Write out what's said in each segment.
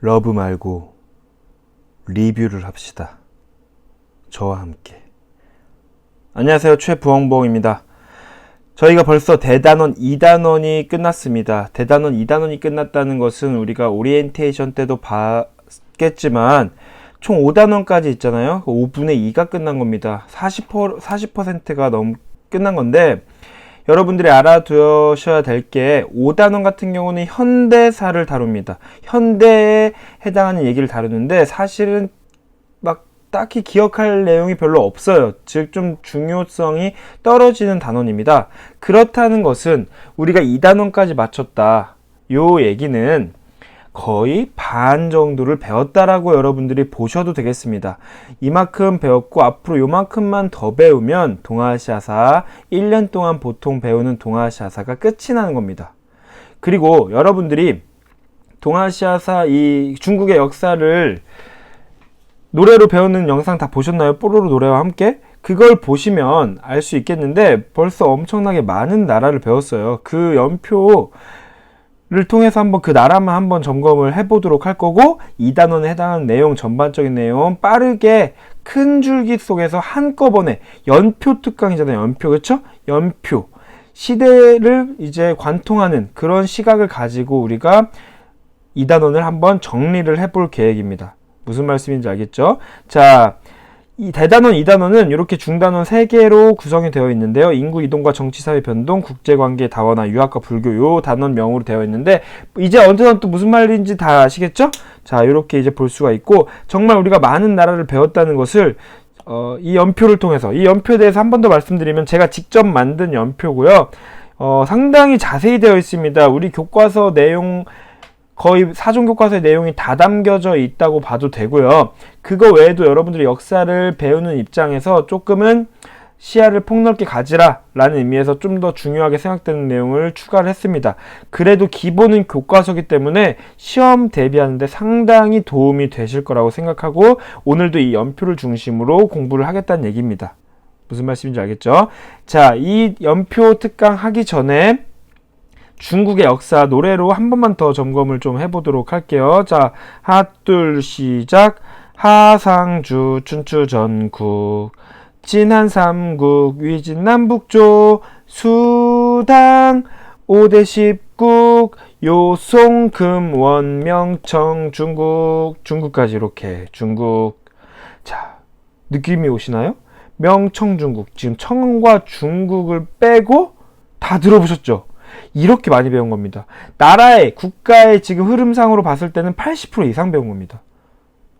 러브 말고 리뷰를 합시다. 저와 함께. 안녕하세요. 최부엉봉입니다. 저희가 벌써 대단원 2단원이 끝났습니다. 대단원 2단원이 끝났다는 것은 우리가 오리엔테이션 때도 봤겠지만 총 5단원까지 있잖아요. 5분의 2가 끝난 겁니다. 40%, 40%가 넘 끝난 건데 여러분들이 알아두셔야 될 게 5단원 같은 경우는 현대사를 다룹니다. 현대에 해당하는 얘기를 다루는데 사실은 막 딱히 기억할 내용이 별로 없어요. 즉 좀 중요성이 떨어지는 단원입니다. 그렇다는 것은 우리가 2단원까지 마쳤다. 요 얘기는 거의 반 정도를 배웠다라고 여러분들이 보셔도 되겠습니다. 이만큼 배웠고 앞으로 요만큼만 더 배우면 동아시아사 1년 동안 보통 배우는 동아시아사가 끝이 나는 겁니다. 그리고 여러분들이 동아시아사 이 중국의 역사를 노래로 배우는 영상 다 보셨나요? 뽀로로 노래와 함께? 그걸 보시면 알 수 있겠는데 벌써 엄청나게 많은 나라를 배웠어요. 그 연표 를 통해서 한번 그 나라만 한번 점검을 해보도록 할 거고 이 단원에 해당하는 내용 전반적인 내용 빠르게 큰 줄기 속에서 한꺼번에 연표 특강이잖아요. 연표. 그렇죠? 연표. 시대를 이제 관통하는 그런 시각을 가지고 우리가 이 단원을 한번 정리를 해볼 계획입니다. 무슨 말씀인지 알겠죠? 자 이 대단원 2단원은 이렇게 중단원 3개로 구성이 되어 있는데요. 인구 이동과 정치 사회 변동, 국제 관계 다원화, 유학과 불교 요 단원명으로 되어 있는데 이제 또 무슨 말인지 다 아시겠죠? 자, 이렇게 이제 볼 수가 있고 정말 우리가 많은 나라를 배웠다는 것을 어, 이 연표를 통해서 이 연표에 대해서 한 번 더 말씀드리면 제가 직접 만든 연표고요. 어, 상당히 자세히 되어 있습니다. 우리 교과서 내용 거의 사전 교과서의 내용이 다 담겨져 있다고 봐도 되고요. 그거 외에도 여러분들이 역사를 배우는 입장에서 조금은 시야를 폭넓게 가지라 라는 의미에서 좀 더 중요하게 생각되는 내용을 추가를 했습니다. 그래도 기본은 교과서기 때문에 시험 대비하는데 상당히 도움이 되실 거라고 생각하고 오늘도 이 연표를 중심으로 공부를 하겠다는 얘기입니다. 무슨 말씀인지 알겠죠? 자, 이 연표 특강 하기 전에 중국의 역사 노래로 한 번만 더 점검을 좀 해보도록 할게요. 자, 하둘 시작. 하상주 춘추 전국 진한 삼국 위진 남북조 수당 오대 십국 요송 금 원 명청 중국 중국까지 이렇게 중국 자 느낌이 오시나요? 명청 중국 지금 청과 중국을 빼고 다 들어보셨죠? 이렇게 많이 배운 겁니다. 나라의 국가의 지금 흐름상으로 봤을 때는 80% 이상 배운 겁니다.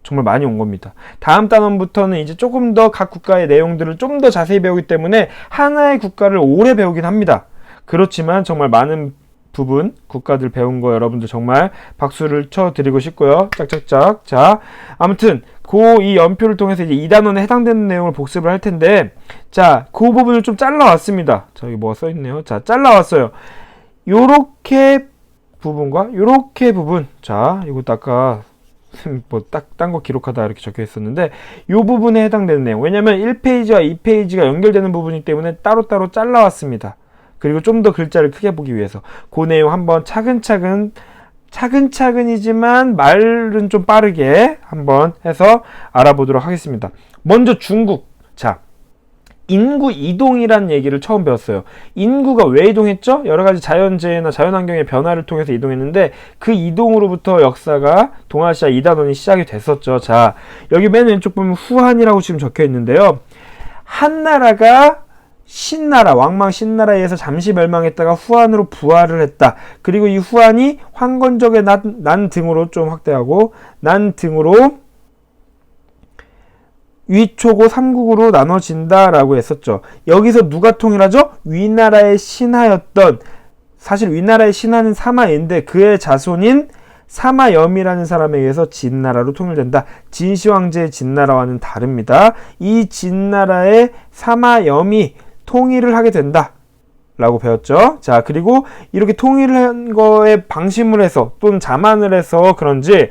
정말 많이 온 겁니다. 다음 단원부터는 이제 조금 더 각 국가의 내용들을 좀 더 자세히 배우기 때문에 하나의 국가를 오래 배우긴 합니다. 그렇지만 정말 많은 부분 국가들 배운 거 여러분들 정말 박수를 쳐 드리고 싶고요. 짝짝짝. 자, 아무튼 고이 연표를 통해서 이제 2단원에 해당되는 내용을 복습을 할 텐데 자, 그 부분을 좀 잘라 왔습니다. 저기 뭐가 써 있네요. 자, 잘라 왔어요. 요렇게 부분과 요렇게 부분. 자, 이것도 아까 뭐딱딴 거 기록하다 이렇게 적혀 있었는데 요 부분에 해당되는 내용. 왜냐면 1페이지와 2페이지가 연결되는 부분이기 때문에 따로따로 잘라 왔습니다. 그리고 좀 더 글자를 크게 보기 위해서 그 내용 한번 차근차근 차근차근이지만 말은 좀 빠르게 한번 해서 알아보도록 하겠습니다. 먼저 중국. 자, 인구 이동이란 얘기를 처음 배웠어요. 인구가 왜 이동했죠? 여러 가지 자연재해나 자연환경의 변화를 통해서 이동했는데 그 이동으로부터 역사가 동아시아 이단원이 시작이 됐었죠. 자, 여기 맨 왼쪽 보면 후한이라고 지금 적혀 있는데요. 한 나라가 신나라, 왕망 신나라에 서 잠시 멸망했다가 후한으로 부활을 했다. 그리고 이 후한이 황건적의 난, 난 등으로 좀 확대하고 난 등으로 위초고 삼국으로 나눠진다라고 했었죠. 여기서 누가 통일하죠? 위나라의 신하였던 사실 위나라의 신하는 사마인데 그의 자손인 사마염이라는 사람에 의해서 진나라로 통일된다. 진시 황제의 진나라와는 다릅니다. 이 진나라의 사마염이 통일을 하게 된다. 라고 배웠죠. 자, 그리고 이렇게 통일한 거에 방심을 해서 또는 자만을 해서 그런지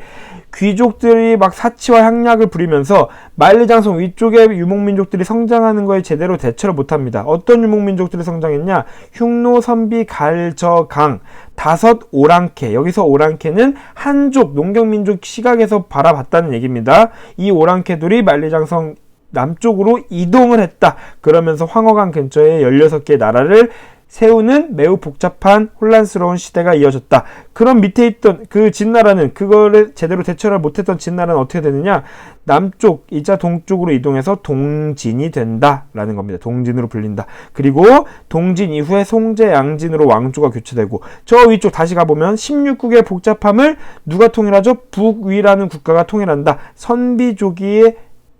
귀족들이 막 사치와 향락을 부리면서 만리장성 위쪽의 유목민족들이 성장하는 거에 제대로 대처를 못합니다. 어떤 유목민족들이 성장했냐? 흉노, 선비, 갈, 저, 강 다섯 오랑캐 여기서 오랑캐는 한족 농경민족 시각에서 바라봤다는 얘기입니다. 이 오랑캐들이 만리장성 남쪽으로 이동을 했다. 그러면서 황허강 근처에 16개의 나라를 세우는 매우 복잡한 혼란스러운 시대가 이어졌다. 그럼 밑에 있던 그 진나라는 그거를 제대로 대처를 못했던 진나라는 어떻게 되느냐? 남쪽 이자 동쪽으로 이동해서 동진이 된다라는 겁니다. 동진으로 불린다. 그리고 동진 이후에 송제 양진으로 왕조가 교체되고 저 위쪽 다시 가보면 16국의 복잡함을 누가 통일하죠? 북위라는 국가가 통일한다. 선비족이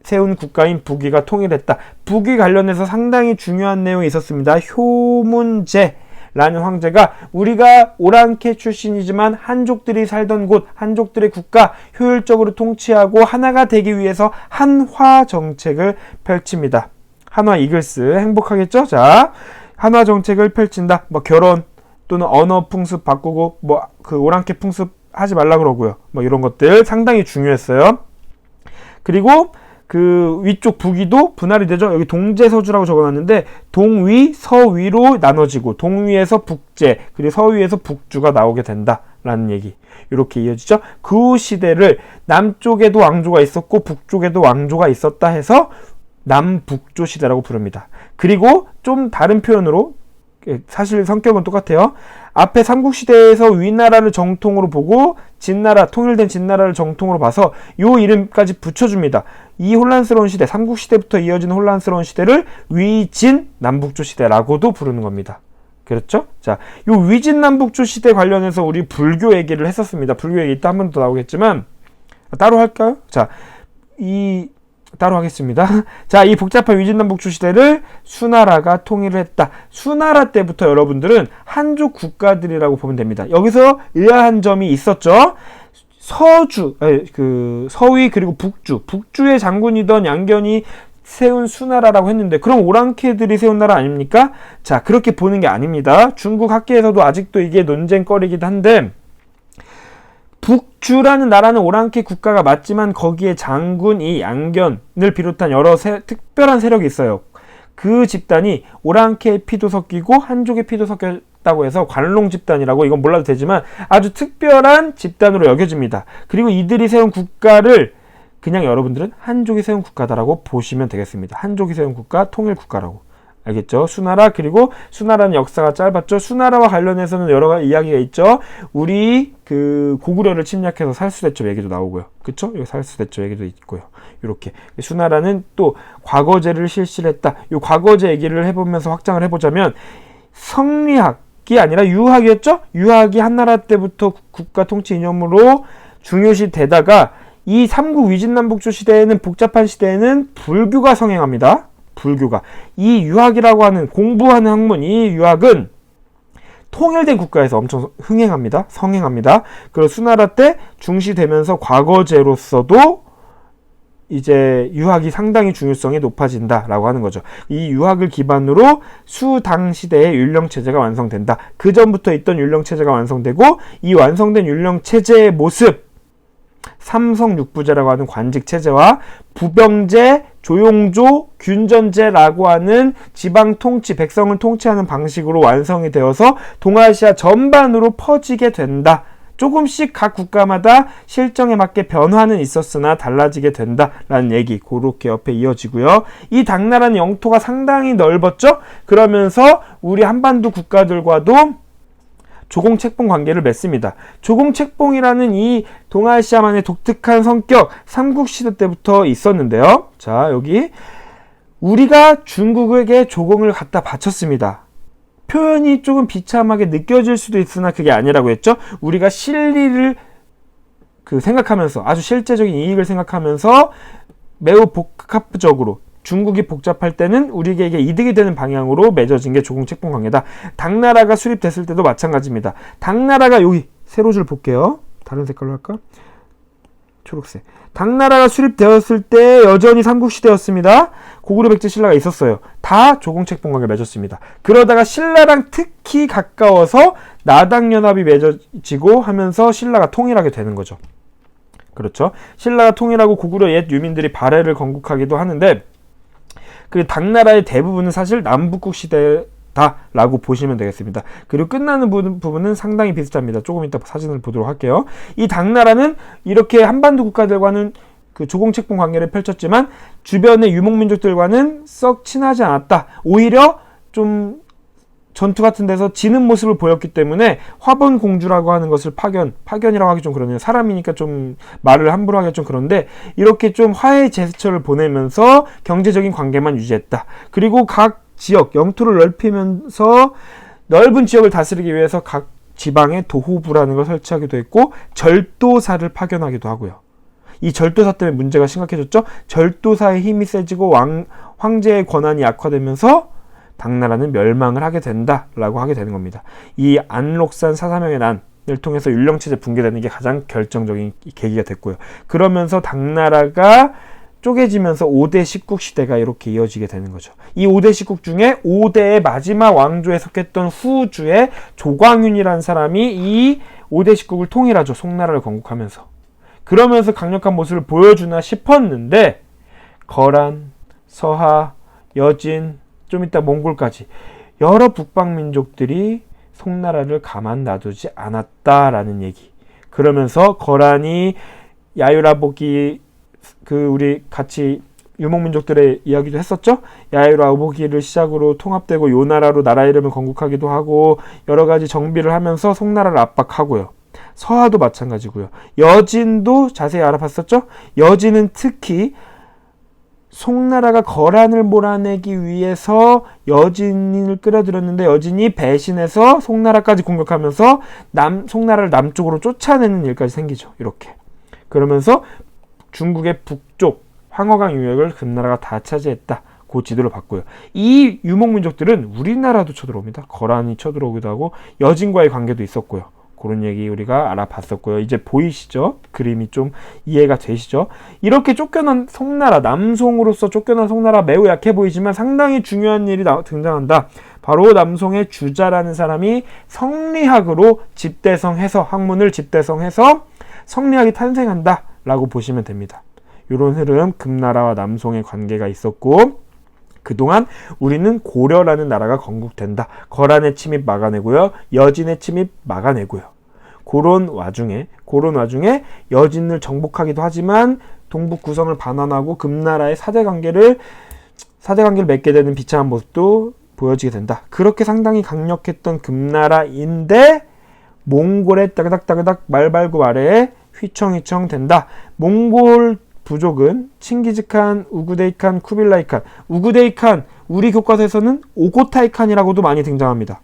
세운 국가인 북위가 통일했다. 북위 관련해서 상당히 중요한 내용이 있었습니다. 효문제. 라는 황제가 우리가 오랑캐 출신이지만 한족들이 살던 곳, 한족들의 국가 효율적으로 통치하고 하나가 되기 위해서 한화 정책을 펼칩니다. 한화 이글스 행복하겠죠? 자, 한화 정책을 펼친다. 뭐 결혼 또는 언어 풍습 바꾸고 뭐 그 오랑캐 풍습 하지 말라 그러고요. 뭐 이런 것들 상당히 중요했어요. 그리고 그 위쪽 북위도 분할이 되죠. 여기 동제서주라고 적어놨는데 동위, 서위로 나눠지고 동위에서 북제 그리고 서위에서 북주가 나오게 된다라는 얘기. 이렇게 이어지죠. 그 시대를 남쪽에도 왕조가 있었고 북쪽에도 왕조가 있었다 해서 남북조 시대라고 부릅니다. 그리고 좀 다른 표현으로 예, 사실 성격은 똑같아요. 앞에 삼국시대에서 위나라를 정통으로 보고 진나라, 통일된 진나라를 정통으로 봐서 요 이름까지 붙여줍니다. 이 혼란스러운 시대, 삼국시대부터 이어진 혼란스러운 시대를 위진 남북조 시대라고도 부르는 겁니다. 그렇죠? 자, 요 위진 남북조 시대 관련해서 우리 불교 얘기를 했었습니다. 불교 얘기 이따 한 번 더 나오겠지만 따로 할까요? 자, 이 따로 하겠습니다. 자, 이 복잡한 위진남북조 시대를 수나라가 통일을 했다. 수나라 때부터 여러분들은 한족 국가들이라고 보면 됩니다. 여기서 의아한 점이 있었죠. 서주, 아니, 그 서위 그리고 북주, 북주의 장군이던 양견이 세운 수나라라고 했는데 그럼 오랑캐들이 세운 나라 아닙니까? 자, 그렇게 보는 게 아닙니다. 중국 학계에서도 아직도 이게 논쟁거리긴 한데 북주라는 나라는 오랑캐 국가가 맞지만 거기에 장군 이 양견을 비롯한 여러 세, 특별한 세력이 있어요. 그 집단이 오랑캐의 피도 섞이고 한족의 피도 섞였다고 해서 관롱 집단이라고 이건 몰라도 되지만 아주 특별한 집단으로 여겨집니다. 그리고 이들이 세운 국가를 그냥 여러분들은 한족이 세운 국가다라고 보시면 되겠습니다. 한족이 세운 국가, 통일 국가라고. 알겠죠? 수나라 그리고 수나라는 역사가 짧았죠. 수나라와 관련해서는 여러 가지 이야기가 있죠. 우리 그 고구려를 침략해서 살수대첩 얘기도 나오고요. 그쵸? 여기 살수대첩 얘기도 있고요. 이렇게 수나라는 또 과거제를 실시를 했다. 이 과거제 얘기를 해보면서 확장을 해보자면 성리학이 아니라 유학이었죠. 유학이 한나라 때부터 국가 통치 이념으로 중요시 되다가 이 삼국 위진남북조 시대에는 복잡한 시대에는 불교가 성행합니다. 불교가 이 유학이라고 하는 공부하는 학문 이 유학은 통일된 국가에서 엄청 흥행합니다. 성행합니다. 그리고 수나라 때 중시되면서 과거제로서도 이제 유학이 상당히 중요성이 높아진다라고 하는 거죠. 이 유학을 기반으로 수당 시대의 율령 체제가 완성된다. 그 전부터 있던 율령 체제가 완성되고 이 완성된 율령 체제의 모습 삼성 육부제라고 하는 관직 체제와 부병제, 조용조, 균전제라고 하는 지방 통치, 백성을 통치하는 방식으로 완성이 되어서 동아시아 전반으로 퍼지게 된다. 조금씩 각 국가마다 실정에 맞게 변화는 있었으나 달라지게 된다라는 얘기 그렇게 옆에 이어지고요. 이 당나라는 영토가 상당히 넓었죠. 그러면서 우리 한반도 국가들과도 조공책봉 관계를 맺습니다. 조공책봉이라는 이 동아시아만의 독특한 성격 삼국시대 때부터 있었는데요. 자, 여기 우리가 중국에게 조공을 갖다 바쳤습니다. 표현이 조금 비참하게 느껴질 수도 있으나 그게 아니라고 했죠. 우리가 실리를 그 생각하면서 아주 실제적인 이익을 생각하면서 매우 복합적으로 중국이 복잡할 때는 우리에게 이득이 되는 방향으로 맺어진 게 조공 책봉 관계다. 당나라가 수립됐을 때도 마찬가지입니다. 당나라가 여기 세로 줄 볼게요. 다른 색깔로 할까? 초록색. 당나라가 수립되었을 때 여전히 삼국시대였습니다. 고구려 백제 신라가 있었어요. 다 조공책 봉각을 맺었습니다. 그러다가 신라랑 특히 가까워서 나당연합이 맺어지고 하면서 신라가 통일하게 되는 거죠. 그렇죠. 신라가 통일하고 고구려 옛 유민들이 발해를 건국하기도 하는데 그 당나라의 대부분은 사실 남북국 시대다라고 보시면 되겠습니다. 그리고 끝나는 부분, 부분은 상당히 비슷합니다. 조금 이따 사진을 보도록 할게요. 이 당나라는 이렇게 한반도 국가들과는 그 조공책봉 관계를 펼쳤지만 주변의 유목민족들과는 썩 친하지 않았다. 오히려 좀 전투 같은 데서 지는 모습을 보였기 때문에 화본 공주라고 하는 것을 파견, 파견이라고 하기 좀 그러네요. 사람이니까 좀 말을 함부로 하기 좀 그런데 이렇게 좀 화해 제스처를 보내면서 경제적인 관계만 유지했다. 그리고 각 지역 영토를 넓히면서 넓은 지역을 다스리기 위해서 각 지방에 도호부라는 걸 설치하기도 했고 절도사를 파견하기도 하고요. 이 절도사 때문에 문제가 심각해졌죠. 절도사의 힘이 세지고 왕, 황제의 권한이 약화되면서 당나라는 멸망을 하게 된다라고 하게 되는 겁니다. 이 안록산 사사명의 난을 통해서 율령체제 붕괴되는 게 가장 결정적인 계기가 됐고요. 그러면서 당나라가 쪼개지면서 5대 십국 시대가 이렇게 이어지게 되는 거죠. 이 5대 십국 중에 5대의 마지막 왕조에 속했던 후주의 조광윤이라는 사람이 이 5대 십국을 통일하죠. 송나라를 건국하면서. 그러면서 강력한 모습을 보여주나 싶었는데 거란, 서하, 여진, 좀 이따 몽골까지 여러 북방 민족들이 송나라를 가만 놔두지 않았다라는 얘기. 그러면서 거란이 야유라보기 그 우리 같이 유목민족들의 이야기도 했었죠. 야유라보기를 시작으로 통합되고 요 나라로 나라 이름을 건국하기도 하고 여러 가지 정비를 하면서 송나라를 압박하고요. 서하도 마찬가지고요. 여진도 자세히 알아봤었죠. 여진은 특히 송나라가 거란을 몰아내기 위해서 여진을 끌어들였는데 여진이 배신해서 송나라까지 공격하면서 남 송나라를 남쪽으로 쫓아내는 일까지 생기죠. 이렇게 그러면서 중국의 북쪽 황허강 유역을 금나라가 다 차지했다. 그 지도를 봤고요. 이 유목 민족들은 우리나라도 쳐들어옵니다. 거란이 쳐들어오기도 하고 여진과의 관계도 있었고요. 그런 얘기 우리가 알아봤었고요. 이제 보이시죠? 그림이 좀 이해가 되시죠? 이렇게 쫓겨난 송나라, 남송으로서 쫓겨난 송나라 매우 약해 보이지만 상당히 중요한 일이 나, 등장한다. 바로 남송의 주자라는 사람이 성리학으로 집대성해서 학문을 집대성해서 성리학이 탄생한다. 라고 보시면 됩니다. 이런 흐름 금나라와 남송의 관계가 있었고 그동안 우리는 고려라는 나라가 건국된다. 거란의 침입 막아내고요. 여진의 침입 막아내고요. 그런 와중에 그런 와중에 여진을 정복하기도 하지만 동북 구성을 반환하고 금나라의 사대 관계를 사대 관계를 맺게 되는 비참한 모습도 보여지게 된다. 그렇게 상당히 강력했던 금나라인데 몽골의 따그닥따그닥 말발굽 아래에 휘청휘청 된다. 몽골 부족은 칭기즈칸, 우구데이칸, 쿠빌라이칸. 우구데이칸 우리 교과서에서는 오고타이칸이라고도 많이 등장합니다.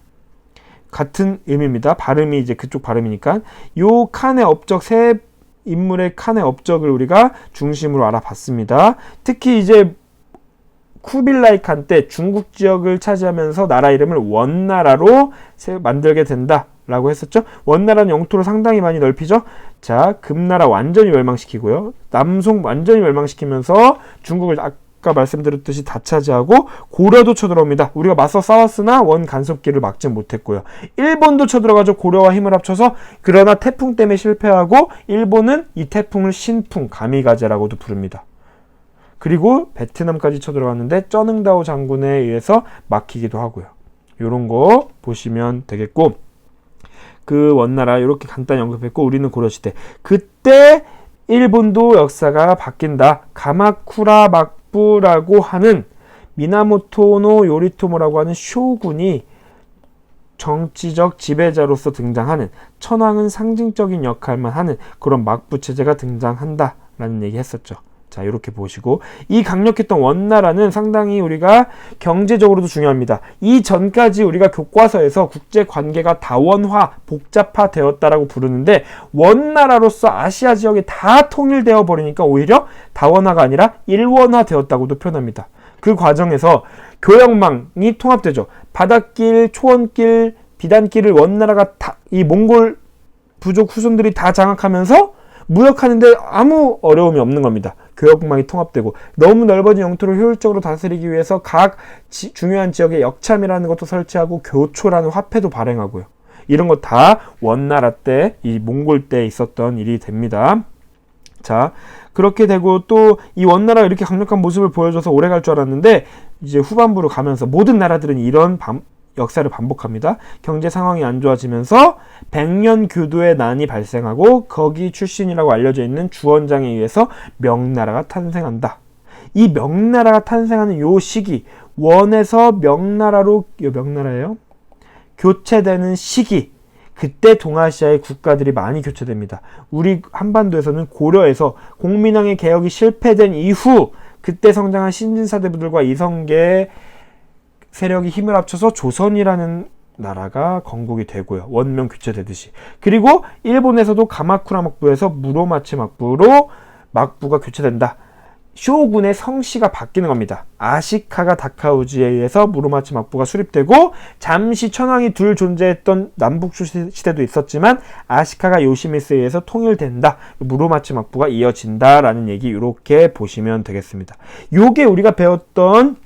같은 의미입니다. 발음이 이제 그쪽 발음이니까 요 칸의 업적 세 인물의 칸의 업적을 우리가 중심으로 알아봤습니다. 특히 이제 쿠빌라이 칸 때 중국 지역을 차지하면서 나라 이름을 원나라로 만들게 된다. 라고 했었죠. 원나라는 영토를 상당히 많이 넓히죠. 자, 금나라 완전히 멸망시키고요. 남송 완전히 멸망시키면서 중국을 아까 말씀드렸듯이 다 차지하고 고려도 쳐들어옵니다. 우리가 맞서 싸웠으나 원 간섭기를 막지 못했고요. 일본도 쳐들어가죠. 고려와 힘을 합쳐서 그러나 태풍 때문에 실패하고 일본은 이 태풍을 신풍 가미가제라고도 부릅니다. 그리고 베트남까지 쳐들어갔는데 쩌능다오 장군에 의해서 막히기도 하고요. 이런 거 보시면 되겠고 그 원나라 이렇게 간단히 언급했고 우리는 고려시대 그때 일본도 역사가 바뀐다. 가마쿠라 막부라고 하는 미나모토노 요리토모라고 하는 쇼군이 정치적 지배자로서 등장하는 천황은 상징적인 역할만 하는 그런 막부 체제가 등장한다라는 얘기 했었죠. 자, 이렇게 보시고 이 강력했던 원나라는 상당히 우리가 경제적으로도 중요합니다. 이 전까지 우리가 교과서에서 국제 관계가 다원화, 복잡화 되었다라고 부르는데 원나라로서 아시아 지역이 다 통일되어 버리니까 오히려 다원화가 아니라 일원화 되었다고도 표현합니다. 그 과정에서 교역망이 통합되죠. 바닷길, 초원길, 비단길을 원나라가 다 이 몽골 부족 후손들이 다 장악하면서 무역하는데 아무 어려움이 없는 겁니다. 교역망이 통합되고 너무 넓어진 영토를 효율적으로 다스리기 위해서 각 지- 중요한 지역에 역참이라는 것도 설치하고 교초라는 화폐도 발행하고요. 이런 거 다 원나라 때, 이 몽골 때 있었던 일이 됩니다. 자, 그렇게 되고 또 이 원나라가 이렇게 강력한 모습을 보여줘서 오래 갈 줄 알았는데 이제 후반부로 가면서 모든 나라들은 이런 반- 역사를 반복합니다. 경제 상황이 안 좋아지면서 백년 교도의 난이 발생하고 거기 출신이라고 알려져 있는 주원장에 의해서 명나라가 탄생한다. 이 명나라가 탄생하는 요 시기 원에서 명나라로 요 명나라예요. 교체되는 시기 그때 동아시아의 국가들이 많이 교체됩니다. 우리 한반도에서는 고려에서 공민왕의 개혁이 실패된 이후 그때 성장한 신진사대부들과 이성계 세력이 힘을 합쳐서 조선이라는 나라가 건국이 되고요. 원명 교체되듯이. 그리고 일본에서도 가마쿠라 막부에서 무로마치 막부로 막부가 교체된다. 쇼군의 성씨가 바뀌는 겁니다. 아시카가 다카우지에 의해서 무로마치 막부가 수립되고 잠시 천황이 둘 존재했던 남북조 시- 시대도 있었지만 아시카가 요시미스에 의해서 통일된다. 무로마치 막부가 이어진다라는 얘기 이렇게 보시면 되겠습니다. 요게 우리가 배웠던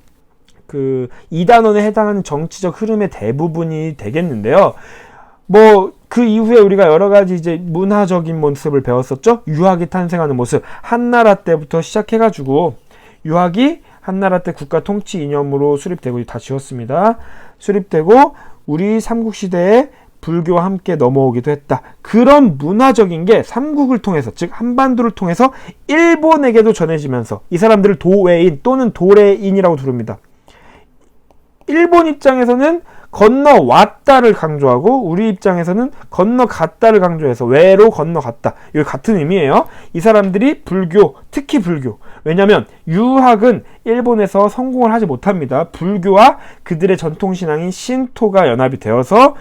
그 이단원에 해당하는 정치적 흐름의 대부분이 되겠는데요. 뭐 그 이후에 우리가 여러 가지 이제 문화적인 모습을 배웠었죠. 유학이 탄생하는 모습. 한나라 때부터 시작해가지고 유학이 한나라 때 국가 통치 이념으로 수립되고 다 지웠습니다. 수립되고 우리 삼국 시대에 불교와 함께 넘어오기도 했다. 그런 문화적인 게 삼국을 통해서 즉 한반도를 통해서 일본에게도 전해지면서 이 사람들을 도외인 또는 도래인이라고 부릅니다. 일본 입장에서는 건너왔다를 강조하고 우리 입장에서는 건너갔다를 강조해서 외로 건너갔다. 이거 같은 의미예요. 이 사람들이 불교, 특히 불교. 왜냐하면 유학은 일본에서 성공을 하지 못합니다. 불교와 그들의 전통 신앙인 신토가 연합이 되어서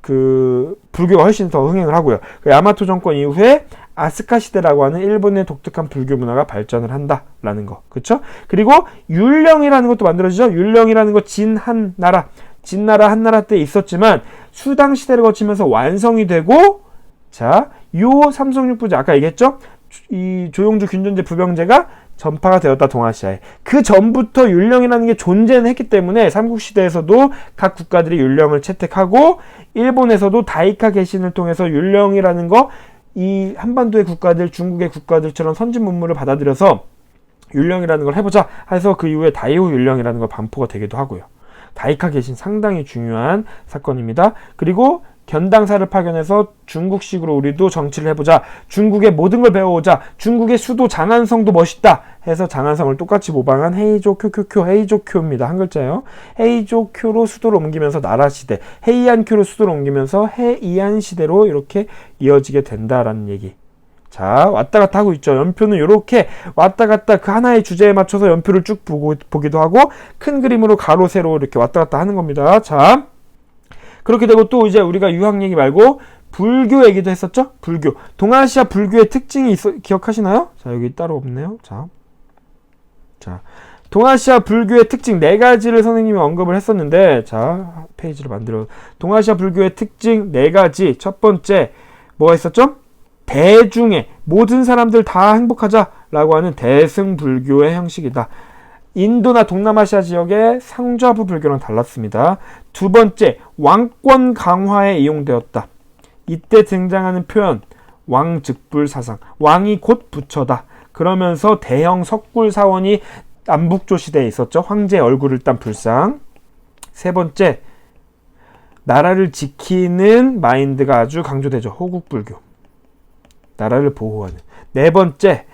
그 불교가 훨씬 더 흥행을 하고요. 그 야마토 정권 이후에 아스카 시대라고 하는 일본의 독특한 불교 문화가 발전을 한다라는 거. 그렇죠? 그리고 율령이라는 것도 만들어지죠. 율령이라는 거 진 한 나라, 진나라 한나라 때 있었지만 수당 시대를 거치면서 완성이 되고 자, 요 삼성육부제 아까 얘기했죠? 이 조용주 균전제 부병제가 전파가 되었다 동아시아에 그 전부터 율령이라는 게 존재는 했기 때문에 삼국시대에서도 각 국가들이 율령을 채택하고 일본에서도 다이카 개신을 통해서 율령이라는 거 이 한반도의 국가들 중국의 국가들처럼 선진 문물을 받아들여서 율령이라는 걸 해보자 해서 그 이후에 다이호 율령이라는 걸 반포가 되기도 하고요. 다이카 개신 상당히 중요한 사건입니다. 그리고 견당사를 파견해서 중국식으로 우리도 정치를 해보자. 중국의 모든 걸 배워오자. 중국의 수도 장안성도 멋있다. 해서 장안성을 똑같이 모방한 헤이조 쿄쿄쿄 헤이조 쿄입니다. 한 글자예요. 헤이조 쿄로 수도를 옮기면서 나라 시대, 헤이안 쿄로 수도를 옮기면서 헤이안 시대로 이렇게 이어지게 된다라는 얘기. 자, 왔다 갔다 하고 있죠. 연표는 이렇게 왔다 갔다 그 하나의 주제에 맞춰서 연표를 쭉 보고, 보기도 하고 큰 그림으로 가로, 세로 이렇게 왔다 갔다 하는 겁니다. 자, 그렇게 되고 또 이제 우리가 유학 얘기 말고 불교 얘기도 했었죠? 불교. 동아시아 불교의 특징이 있어, 기억하시나요? 자, 여기 따로 없네요. 자. 자. 동아시아 불교의 특징 네 가지를 선생님이 언급을 했었는데, 자, 페이지를 만들어. 동아시아 불교의 특징 네 가지. 첫 번째, 뭐가 있었죠? 대중의 모든 사람들 다 행복하자라고 하는 대승불교의 형식이다. 인도나 동남아시아 지역의 상좌부 불교랑 달랐습니다. 두 번째, 왕권 강화에 이용되었다. 이때 등장하는 표현, 왕즉불 사상, 왕이 곧 부처다. 그러면서 대형 석굴 사원이 남북조 시대에 있었죠. 황제 얼굴을 딴 불상. 세 번째, 나라를 지키는 마인드가 아주 강조되죠. 호국불교. 나라를 보호하는. 네 번째,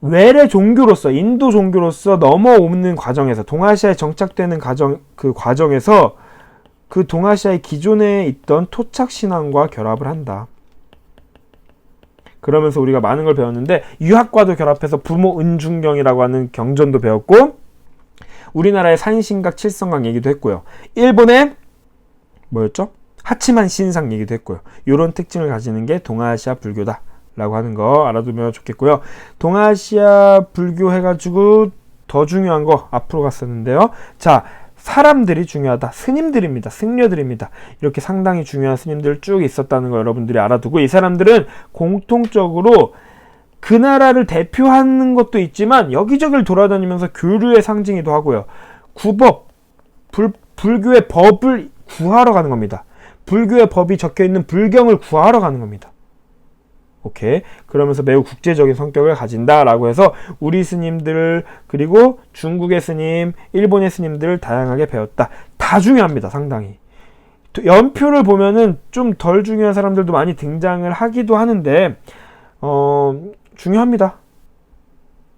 외래 종교로서 인도 종교로서 넘어오는 과정에서 동아시아에 정착되는 과정 그 과정에서 그 동아시아의 기존에 있던 토착 신앙과 결합을 한다. 그러면서 우리가 많은 걸 배웠는데 유학과도 결합해서 부모 은중경이라고 하는 경전도 배웠고 우리나라의 산신각 칠성각 얘기도 했고요. 일본의 뭐였죠? 하치만 신상 얘기도 했고요. 이런 특징을 가지는 게 동아시아 불교다. 라고 하는 거 알아두면 좋겠고요. 동아시아 불교 해가지고 더 중요한 거 앞으로 갔었는데요. 자, 사람들이 중요하다. 스님들입니다. 승려들입니다. 이렇게 상당히 중요한 스님들 쭉 있었다는 거 여러분들이 알아두고 이 사람들은 공통적으로 그 나라를 대표하는 것도 있지만 여기저기를 돌아다니면서 교류의 상징이기도 하고요. 구법, 불, 불교의 법을 구하러 가는 겁니다. 불교의 법이 적혀 있는 불경을 구하러 가는 겁니다. 오케이. 그러면서 매우 국제적인 성격을 가진다라고 해서 우리 스님들 그리고 중국의 스님, 일본의 스님들 다양하게 배웠다. 다 중요합니다. 상당히. 연표를 보면은 좀 덜 중요한 사람들도 많이 등장을 하기도 하는데 어 중요합니다.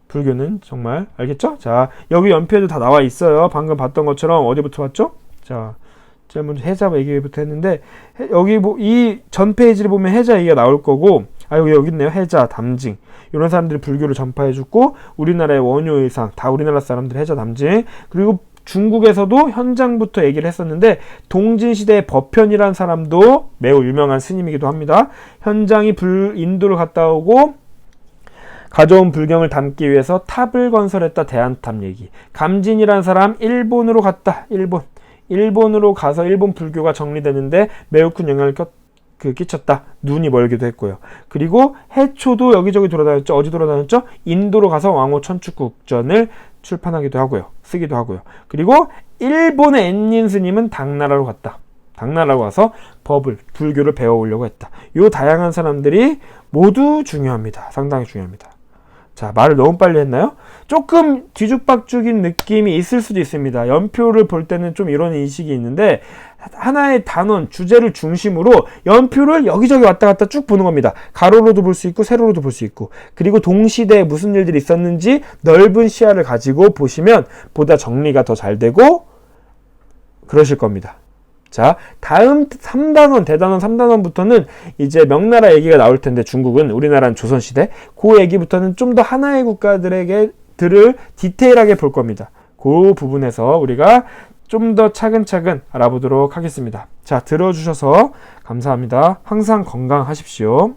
불교는 정말 알겠죠? 자 여기 연표에도 다 나와 있어요. 방금 봤던 것처럼 어디부터 봤죠? 자 제가 먼저 해자 얘기부터 했는데 해- 여기 뭐 이 전 페이지를 보면 해자 얘기가 나올 거고 아 여기 여기 있네요 해자 담징 이런 사람들이 불교를 전파해줬고 우리나라의 원효 의상 다 우리나라 사람들 해자 담징 그리고 중국에서도 현장부터 얘기를 했었는데 동진시대의 법현이라는 사람도 매우 유명한 스님이기도 합니다. 현장이 불 인도를 갔다 오고 가져온 불경을 담기 위해서 탑을 건설했다 대한탑 얘기. 감진이라는 사람 일본으로 갔다. 일본. 일본으로 가서 일본 불교가 정리되는데 매우 큰 영향을 꼈, 그 끼쳤다. 눈이 멀기도 했고요. 그리고 해초도 여기저기 돌아다녔죠. 어디 돌아다녔죠? 인도로 가서 왕호 천축국전을 출판하기도 하고요. 쓰기도 하고요. 그리고 일본의 엔닌 스님은 당나라로 갔다. 당나라로 가서 법을 불교를 배워오려고 했다. 요 다양한 사람들이 모두 중요합니다. 상당히 중요합니다. 자, 말을 너무 빨리 했나요? 조금 뒤죽박죽인 느낌이 있을 수도 있습니다. 연표를 볼 때는 좀 이런 인식이 있는데 하나의 단원, 주제를 중심으로 연표를 여기저기 왔다 갔다 쭉 보는 겁니다. 가로로도 볼 수 있고 세로로도 볼 수 있고 그리고 동시대에 무슨 일들이 있었는지 넓은 시야를 가지고 보시면 보다 정리가 더 잘 되고 그러실 겁니다. 자, 다음 3단원, 대단원 3단원부터는 이제 명나라 얘기가 나올 텐데 중국은 우리나라는 조선시대 그 얘기부터는 좀 더 하나의 국가들에게 들을 디테일하게 볼 겁니다. 그 부분에서 우리가 좀 더 차근차근 알아보도록 하겠습니다. 자, 들어주셔서 감사합니다. 항상 건강하십시오.